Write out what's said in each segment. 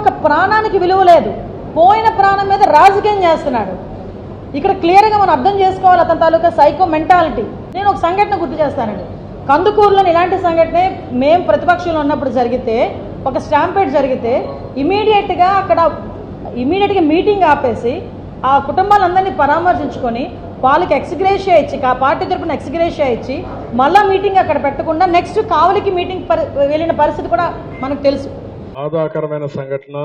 ఒక ప్రాణానికి విలువ లేదు. పోయిన ప్రాణం మీద రాజకీయం చేస్తున్నాడు. ఇక్కడ క్లియర్గా మనం అర్థం చేసుకోవాలి అతని తాలూకా సైకో మెంటాలిటీ నేను ఒక సంఘటన గుర్తు చేస్తానండి. కందుకూరులో ఇలాంటి సంఘటనే మేము ప్రతిపక్షంలో ఉన్నప్పుడు జరిగితే ఒక స్టాంపేట్ జరిగితే ఇమీడియట్గా అక్కడ ఇమీడియట్గా మీటింగ్ ఆపేసి ఆ కుటుంబాలందరినీ పరామర్శించుకొని వాళ్ళకి ఎక్స్గ్రేషియా ఇచ్చి ఆ పార్టీ తరపున ఎక్స్గ్రేషియా ఇచ్చి మళ్ళీ మీటింగ్ అక్కడ పెట్టకుండా నెక్స్ట్ కావలికి మీటింగ్ పరి వెళ్ళిన పరిస్థితి కూడా మనకు తెలుసు. బాధాకరమైన సంఘటన.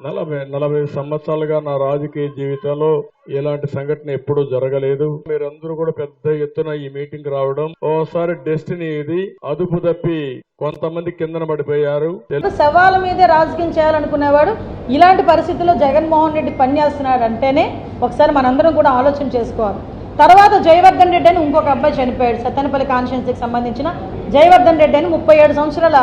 నలభై నలభై సంవత్సరాలుగా నా రాజకీయ జీవితంలో ఇలాంటి సంఘటన ఎప్పుడూ జరగలేదు. మీరందరూ కూడా పెద్ద ఎత్తున ఈ మీటింగ్ రావడం ఓసారి డెస్టినీ ఇది అదుపు తప్పి కొంతమంది కిందన పడిపోయారు. శవాల మీదే రాజకీయం చేయాలనుకునేవాడు ఇలాంటి పరిస్థితుల్లో జగన్మోహన్ రెడ్డి పనిచేస్తున్నాడు అంటేనే ఒకసారి మనందరం కూడా ఆలోచన చేసుకోవాలి. తర్వాత జయవర్ధన్ రెడ్డి అని ఇంకొక అబ్బాయి చనిపోయాడు. సత్తెనపల్లి కాన్స్టిట్యున్సీకి సంబంధించిన జయవర్ధన్ రెడ్డి అని ముప్పై ఏడు సంవత్సరాల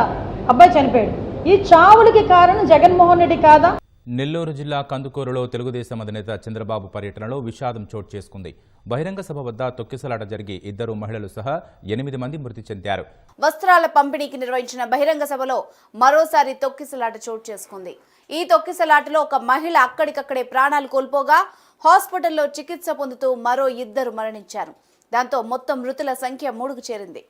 అబ్బాయి చనిపోయాడు. ఈ చావులకి కారణం జగన్మోహన్ రెడ్డి కాదా? నెల్లూరు జిల్లా కందుకూరులో తెలుగుదేశం అధినేత చంద్రబాబు పర్యటనలో విషాదం చోటు చేసుకుంది. బహిరంగ సభ వద్ద తొక్కిసలాట జరిగి ఇద్దరు మహిళలు సహా ఎనిమిది మంది మృతి చెందారు. వస్త్రాల పంపిణీకి నిర్వహించిన బహిరంగ సభలో మరోసారి తొక్కిసలాట చోటు చేసుకుంది. ఈ తొక్కిసలాటలో ఒక మహిళ అక్కడికక్కడే ప్రాణాలు కోల్పోగా హాస్పిటల్లో చికిత్స పొందుతూ మరో ఇద్దరు మరణించారు. దాంతో మొత్తం మృతుల సంఖ్య మూడుకు చేరింది.